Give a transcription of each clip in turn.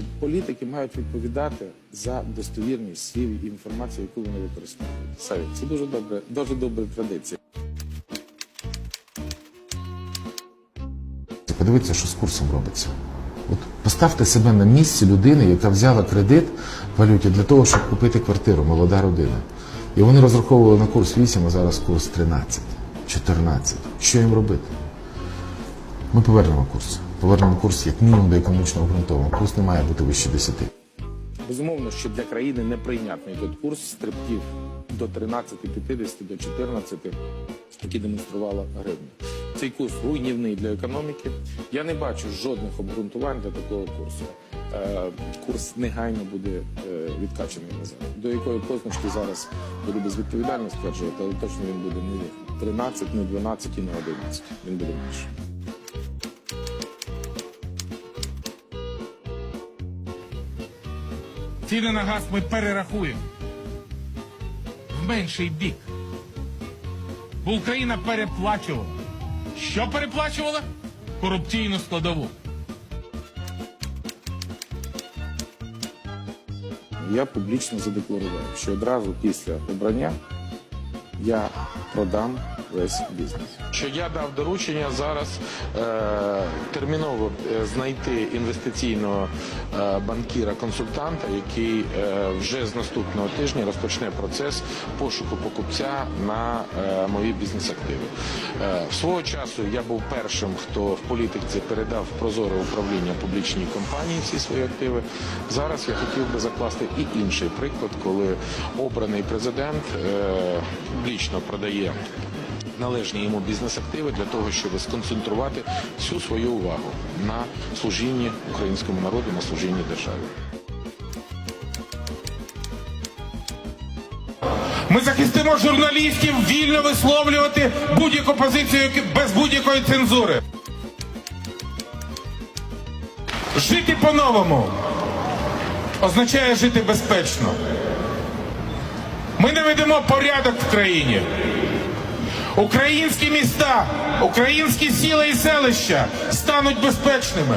що політики мають відповідати за достовірність слів і інформації, яку вони використовують. Саві, це дуже добре, дуже добра традиція. Подивіться, що з курсом робиться. От поставте себе на місці людини, яка взяла кредит в валюті для того, щоб купити квартиру, молода родина. І вони розраховували на курс 8, а зараз курс 13, 14. Що їм робити? Ми повернемо курс. Повернемо курс як мінімум до економічного обґрунтованого. Курс не має бути вище 10. Безумовно, що для країни неприйнятний той курс стрибків до 13,50 до 14, який демонструвала гривня. Цей курс руйнівний для економіки. Я не бачу жодних обґрунтувань для такого курсу. Е, Курс негайно буде е, відкачаний назад. До якої позначки зараз буду безвідповідально стверджувати, але точно він буде не 13, не 12 і не 11. Він буде менше. Ціни на газ ми перерахуємо в менший бік. Бо Україна переплачувала. Що переплачувала? Корупційну складову. Я публічно задекларував, що одразу після обрання я продам весь бізнес. Що я дав доручення зараз е, терміново е, знайти інвестиційного е, банкіра-консультанта, який е, вже з наступного тижня розпочне процес пошуку покупця на е, мої бізнес-активи. Е, свого часу я був першим, хто в політиці передав прозоре управління публічній компанії всі свої активи. Зараз я хотів би закласти і інший приклад, коли обраний президент е, публічно продає належні йому бізнес-активи для того, щоб сконцентрувати всю свою увагу на служінні українському народу, на служінні державі. Ми захистимо журналістів вільно висловлювати будь-яку позицію без будь-якої цензури. Жити по-новому означає жити безпечно. Ми наведемо порядок в країні. Українські міста, українські сіла і селища стануть безпечними.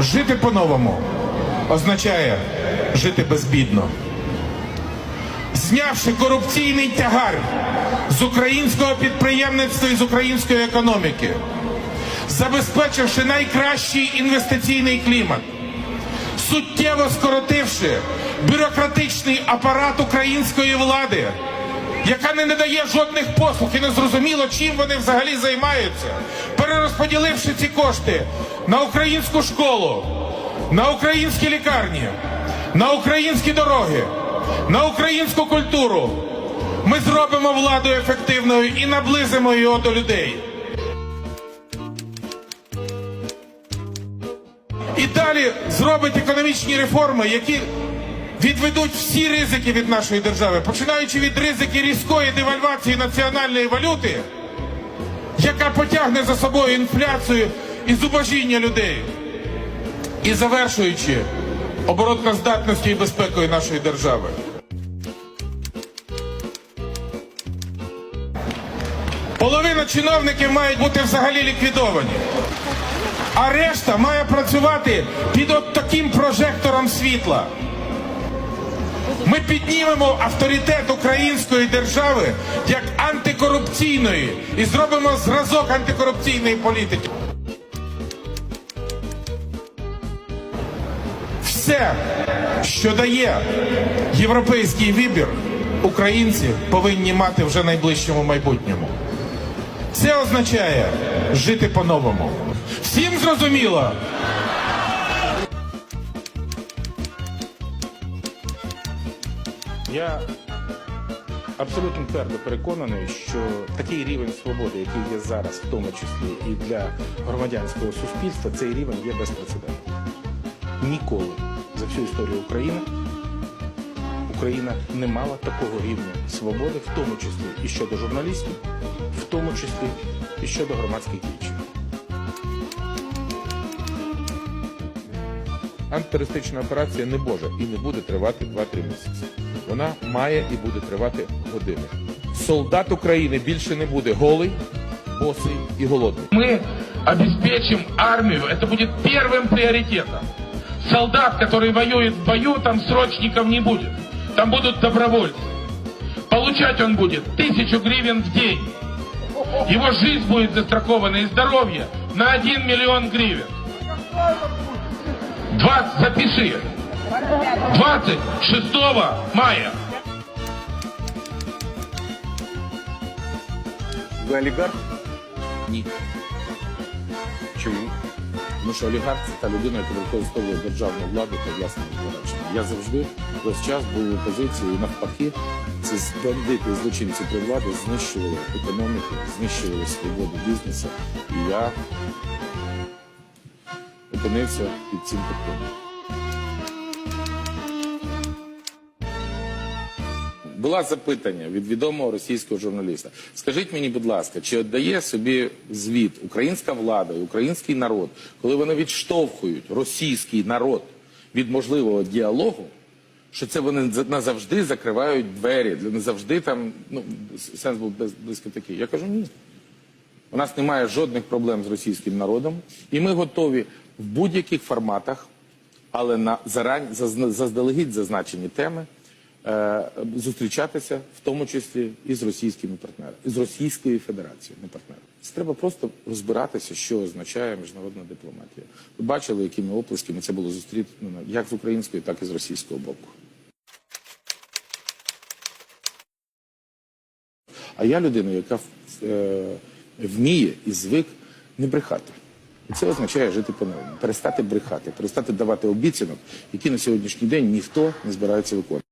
Жити по-новому означає жити безбідно. Знявши корупційний тягар з українського підприємництва і з української економіки, забезпечивши найкращий інвестиційний клімат, суттєво скоротивши бюрократичний апарат української влади, яка не надає жодних послуг і не зрозуміло, чим вони взагалі займаються, перерозподіливши ці кошти на українську школу, на українські лікарні, на українські дороги, на українську культуру. Ми зробимо владу ефективною і наблизимо його до людей. Далі зробить економічні реформи, які відведуть всі ризики від нашої держави, починаючи від ризики різкої девальвації національної валюти, яка потягне за собою інфляцію і зубожіння людей, і завершуючи обороноздатністю і безпекою нашої держави. Половина чиновників мають бути взагалі ліквідовані. А решта має працювати під от таким прожектором світла. Ми піднімемо авторитет української держави як антикорупційної і зробимо зразок антикорупційної політики. Все, що дає європейський вибір, українці повинні мати вже найближчому майбутньому. Це означає жити по-новому. Всім зрозуміло? Я абсолютно твердо переконаний, що такий рівень свободи, який є зараз, в тому числі і для громадянського суспільства, цей рівень є безпрецедентним. Ніколи за всю історію України Україна не мала такого рівня свободи, в тому числі і щодо журналістів, в тому числі і щодо громадських діячів. Антитерористична операція не може і не буде тривати 2-3 місяці. Вона має і буде тривати години. Солдат України більше не буде голий, босий і голодний. Ми обеспечим армию. Это будет первым приоритетом. Солдат, который воюет в бою, там срочников не будет. Там будут добровольцы. Получать он будет тысячу гривен в день. Его жизнь будет застрахована и здоровье на 1 миллион гривен. 20, запиши. 26 мая. Ви олігарх? Ні. Чому? Тому що олігарх це та людина, яка використовує державну владу та власне збагачення. Я завжди весь час був у позиції і навпаки. Це бандити злочинці при владі знищували економіку, знищували свободу бізнесу. І я опинився під цим питанням. Була запитання від відомого російського журналіста. Скажіть мені, будь ласка, чи віддає собі звіт українська влада і український народ, коли вони відштовхують російський народ від можливого діалогу, що це вони назавжди закривають двері, назавжди там ну сенс був близько такий. Я кажу, ні. У нас немає жодних проблем з російським народом, і ми готові в будь-яких форматах, але на зарань заздалегідь зазначені теми е, зустрічатися, в тому числі і з російськими партнерами, з Російською Федерацією, не партнерами. Це треба просто розбиратися, що означає міжнародна дипломатія. Ви бачили, якими оплесками це було зустріто як з української, так і з російського боку. А я людина, яка е, вміє і звик не брехати. І це означає жити по-новому, перестати брехати, перестати давати обіцянок, які на сьогоднішній день ніхто не збирається виконувати.